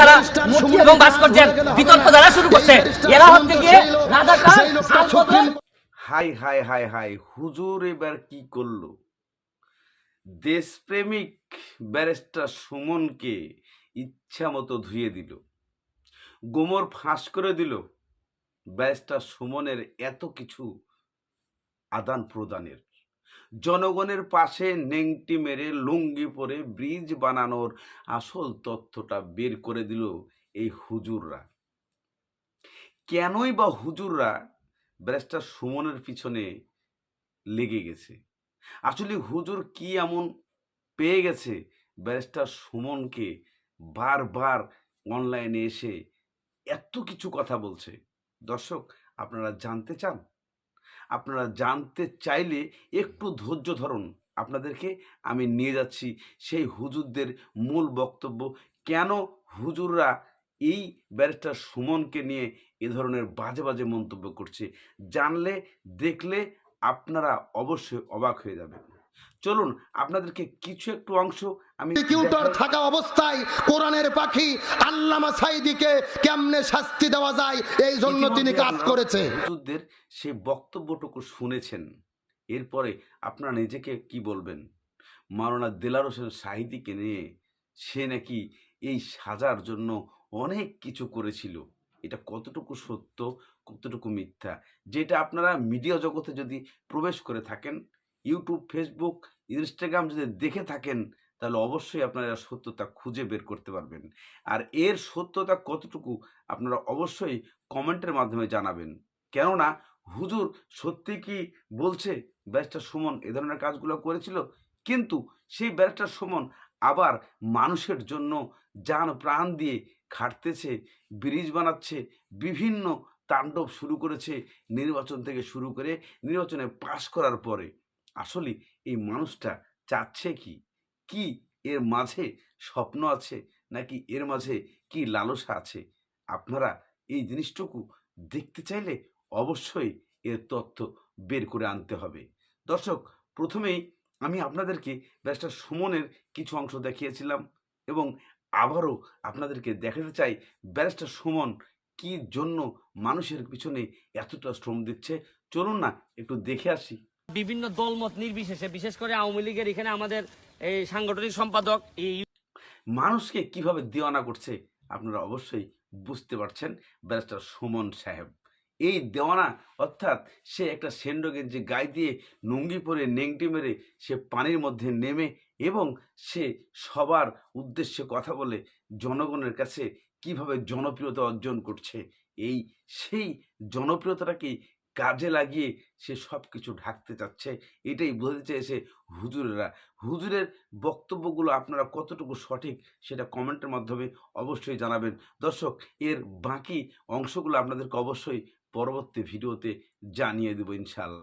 তারা মূর্তি এবং ভাস্কর্যের বিতর্ক যারা শুরু করছে। এরা হচ্ছে গিয়ে রাজাকার হাই হাই হাই হাই হুজুর এবার কি করল? দেশপ্রেমিক ব্যারিস্টার সুমনকে ইচ্ছা মতো ধুয়ে দিল। গোমর ফাঁস করে দিল। ব্যারিস্টার সুমনের এত কিছু আদান প্রদানের জনগণের পাশে নেংটি মেরে লুঙ্গি পরে ব্রিজ বানানোর আসল তথ্যটা বের করে দিল এই হুজুররা। কেনই বা হুজুররা ব্যারিস্টার সুমনের পিছনে লেগে গেছে? আসলে হুজুর কি এমন পেয়ে গেছে? ব্যারিস্টার সুমনকে বারবার অনলাইনে এসে এত কিছু কথা বলছে। দর্শক, আপনারা জানতে চান আপনারা জানতে চাইলে একটু ধৈর্য ধরুন। আপনাদেরকে আমি নিয়ে যাচ্ছি সেই হুজুরদের মূল বক্তব্য, কেন হুজুররা এই ব্যারিস্টার সুমনকে নিয়ে এ ধরনের বাজে বাজে মন্তব্য করছে। জানলে, দেখলে আপনারা অবশ্যই অবাক হয়ে যাবেন। চলুন আপনাদেরকে কিছু একটু অংশ আমি দেখাই। থাকা অবস্থায় কোরআনের পাখি আল্লামা সাইদিকে কেমনে শাস্তি দেওয়া যায় এই জন্য তিনি কাজ করেছে। হুজুরদের সেই বক্তব্যটুকু শুনেছেন। এরপরে আপনারা নিজেকে কি বলবেন? মাওলানা দেলার হোসেন সাহিদিকে নিয়ে সে নাকি এই সাজার জন্য অনেক কিছু করেছিল। এটা কতটুকু সত্য কতটুকু মিথ্যা? যেটা আপনারা মিডিয়া জগতে যদি প্রবেশ করে থাকেন ইউটিউব ফেসবুক ইনস্টাগ্রাম যদি দেখে থাকেন, তাহলে অবশ্যই আপনারা সত্যতা খুঁজে বের করতে পারবেন। আর এর সত্যতা কতটুকু, আপনারা অবশ্যই কমেন্টের মাধ্যমে জানাবেন। কেননা, হুজুর সত্যি কি বলছে, ব্যারিস্টার সুমন এ ধরনের কাজগুলো করেছিল? কিন্তু সেই ব্যারিস্টার সুমন আবার মানুষের জন্য যান প্রাণ দিয়ে খাটতেছে, ব্রিজ বানাচ্ছে, বিভিন্ন তাণ্ডব শুরু করেছে নির্বাচন থেকে শুরু করে নির্বাচনে পাশ করার পরে। আসলে এই মানুষটা চাচ্ছে কি? কি এর মাঝে স্বপ্ন আছে? নাকি এর মাঝে কি লালসা আছে? আপনারা এই জিনিসটুকু দেখতে চাইলে অবশ্যই এর তথ্য বের করে আনতে হবে। দর্শক, প্রথমেই আমি আপনাদেরকে ব্যারিস্টার সুমনের কিছু অংশ দেখিয়েছিলাম এবং আবারও আপনাদেরকে দেখাতে চাই ব্যারিস্টার সুমন কি জন্য মানুষের পিছনে এতটা শ্রম দিচ্ছে। চলুন না, একটু দেখে আসি। বিভিন্ন দলমত নির্বিশেষে, বিশেষ করে আওয়ামী লীগের এখানে আমাদের এই সাংগঠনিক সম্পাদক, এই মানুষকে কীভাবে দেওয়ানা করছে, আপনারা অবশ্যই বুঝতে পারছেন, ব্যারিস্টার সুমন সাহেব। এই দেওয়ানা, অর্থাৎ সে একটা সেন্ডো যে গায়ে দিয়ে নুঙ্গি পরে নেংটি মেরে সে পানির মধ্যে নেমে এবং সে সবার উদ্দেশ্যে কথা বলে জনগণের কাছে কীভাবে জনপ্রিয়তা অর্জন করছে, এই সেই জনপ্রিয়তাটাকেই কাজে লাগিয়ে সে সব কিছু ঢাকতে চাচ্ছে। এটাই বোঝাতে চাইছে হুজুরেরা। হুজুরের বক্তব্যগুলো আপনারা কতটুকু সঠিক সেটা কমেন্টের মাধ্যমে অবশ্যই জানাবেন। দর্শক, এর বাকি অংশগুলো আপনাদেরকে অবশ্যই পরবর্তী ভিডিওতে জানিয়ে দেবো ইনশাল্লাহ